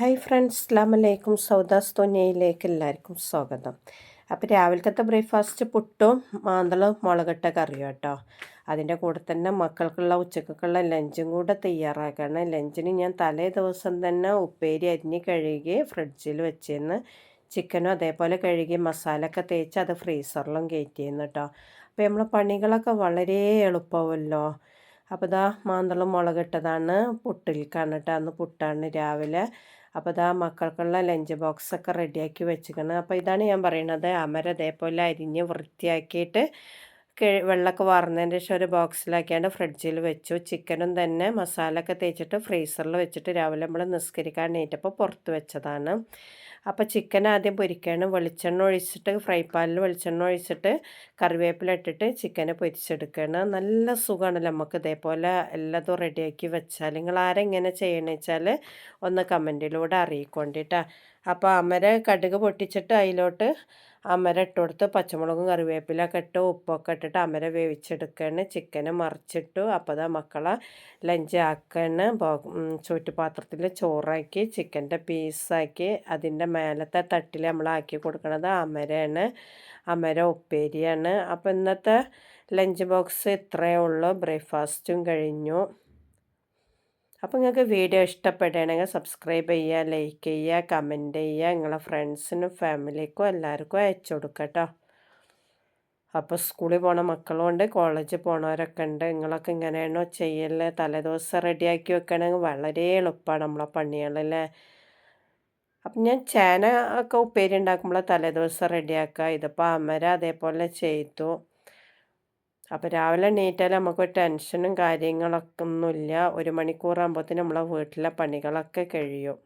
Hi friends അസ്ലാം വലൈക്കും സൗദാസ് തോന്നിയയിലേക്ക് എല്ലാവർക്കും സ്വാഗതം. അപ്പോൾ രാവിലത്തെ ബ്രേക്ക്ഫാസ്റ്റ് പുട്ടും മാന്തളും മുളകിട്ട കറിയും കേട്ടോ. അതിന്റെ കൂടെ തന്നെ മക്കൾക്കുള്ള ഉച്ചക്കുള്ള ലഞ്ചും കൂടെ തയ്യാറാക്കണം. ലഞ്ചിന് ഞാൻ തലേ ദിവസം തന്നെ ഉപ്പേരി അരിഞ്ഞ് കഴുകി ഫ്രിഡ്ജിൽ വെച്ചിരുന്ന് ചിക്കനും അതേപോലെ കഴുകി മസാല ഒക്കെ തേച്ച് അത് ഫ്രീസറിലും കയറ്റിയിരുന്നു കേട്ടോ. അപ്പോൾ നമ്മളെ പണികളൊക്കെ വളരെ എളുപ്പമല്ലോ. അപ്പോൾ ഇതാ മാന്തളം മുളകിട്ടതാണ്. പുട്ടിൽക്കാണ് കേട്ടോ. അന്ന് പുട്ടാണ് രാവിലെ. അപ്പോൾ ഇതാ മക്കൾക്കുള്ള ലഞ്ച് ബോക്സൊക്കെ റെഡിയാക്കി വെച്ചിരിക്കണം. അപ്പോൾ ഇതാണ് ഞാൻ പറയുന്നത് അമര അതേപോലെ അരിഞ്ഞ് വൃത്തിയാക്കിയിട്ട് വെള്ളമൊക്കെ വാർന്നതിന് ശേഷം ഒരു ബോക്സിലാക്കിയാണ്ട് ഫ്രിഡ്ജിൽ വെച്ചു. ചിക്കനും തന്നെ മസാലൊക്കെ തേച്ചിട്ട് ഫ്രീസറിൽ വെച്ചിട്ട് രാവിലെ നമ്മൾ നിസ്കരിക്കാൻ നീറ്റപ്പോൾ പുറത്ത് വെച്ചതാണ്. അപ്പോൾ ചിക്കൻ ആദ്യം പൊരിക്കണം. വെളിച്ചെണ്ണ ഒഴിച്ചിട്ട് ഫ്രൈ പാനിൽ വെളിച്ചെണ്ണ ഒഴിച്ചിട്ട് കറിവേപ്പില ഇട്ടിട്ട് ചിക്കനെ പൊരിച്ചെടുക്കണം. നല്ല സുഖമാണ് നമുക്ക് ഇതേപോലെ എല്ലാതും റെഡിയാക്കി വെച്ചാൽ നിങ്ങൾ ആരെങ്ങനെ ചെയ്യണമെന്ന് വെച്ചാൽ ഒന്ന് കമന്റിലൂടെ അറിയിക്കൊണ്ടിട്ടാണ് അപ്പോൾ അമര കടുക് പൊട്ടിച്ചിട്ട് അതിലോട്ട് അമര ഇട്ട് കൊടുത്ത് പച്ചമുളകും കറിവേപ്പിലൊക്കെ ഇട്ട് ഉപ്പൊക്കെ ഇട്ടിട്ട് അമര വേവിച്ചെടുക്കുകയാണ് ചിക്കന് മറിച്ചിട്ടു അപ്പോൾ അതാ മക്കളെ ലഞ്ച് ചുറ്റുപാത്രത്തിൽ ചോറാക്കി ചിക്കന്റെ പീസാക്കി അതിന്റെ മേലത്തെ തട്ടിൽ നമ്മളാക്കി കൊടുക്കണത് അമരയാണ്. അമര ഉപ്പേരിയാണ്. അപ്പോൾ ഇന്നത്തെ ലഞ്ച് ബോക്സ് ഇത്രയേ ഉള്ളൂ. ബ്രേക്ക്ഫാസ്റ്റും കഴിഞ്ഞു. അപ്പോൾ നിങ്ങൾക്ക് വീഡിയോ ഇഷ്ടപ്പെടുകയാണെങ്കിൽ സബ്സ്ക്രൈബ് ചെയ്യുക ലൈക്ക് ചെയ്യുക കമന്റ് ചെയ്യുക നിങ്ങളെ ഫ്രണ്ട്സിനും ഫാമിലിക്കും എല്ലാവർക്കും അയച്ചു കൊടുക്കട്ടോ കേട്ടോ അപ്പോൾ സ്കൂളിൽ പോണ മക്കളുണ്ട് കോളേജിൽ പോണവരൊക്കെ ഉണ്ട്. നിങ്ങളൊക്കെ ഇങ്ങനെയാണോ ചെയ്യല്ലേ തലേദിവസം റെഡിയാക്കി വെക്കണമെങ്കിൽ വളരെ എളുപ്പമാണ് നമ്മളെ പണികളല്ലേ അപ്പം ഞാൻ ചേന ഒക്കെ ഉപ്പേരി ഉണ്ടാക്കുമ്പോൾ തലേദിവസം റെഡിയാക്കുക ഇതിപ്പോൾ അമര അതേപോലെ ചെയ്തു. അപ്പോൾ രാവിലെ എണീറ്റാൽ നമുക്ക് ടെൻഷനും കാര്യങ്ങളൊക്കെ ഒന്നുമില്ല. ഒരു മണിക്കൂറാകുമ്പോഴത്തേനും നമ്മളെ വീട്ടിലെ പണികളൊക്കെ കഴിയും.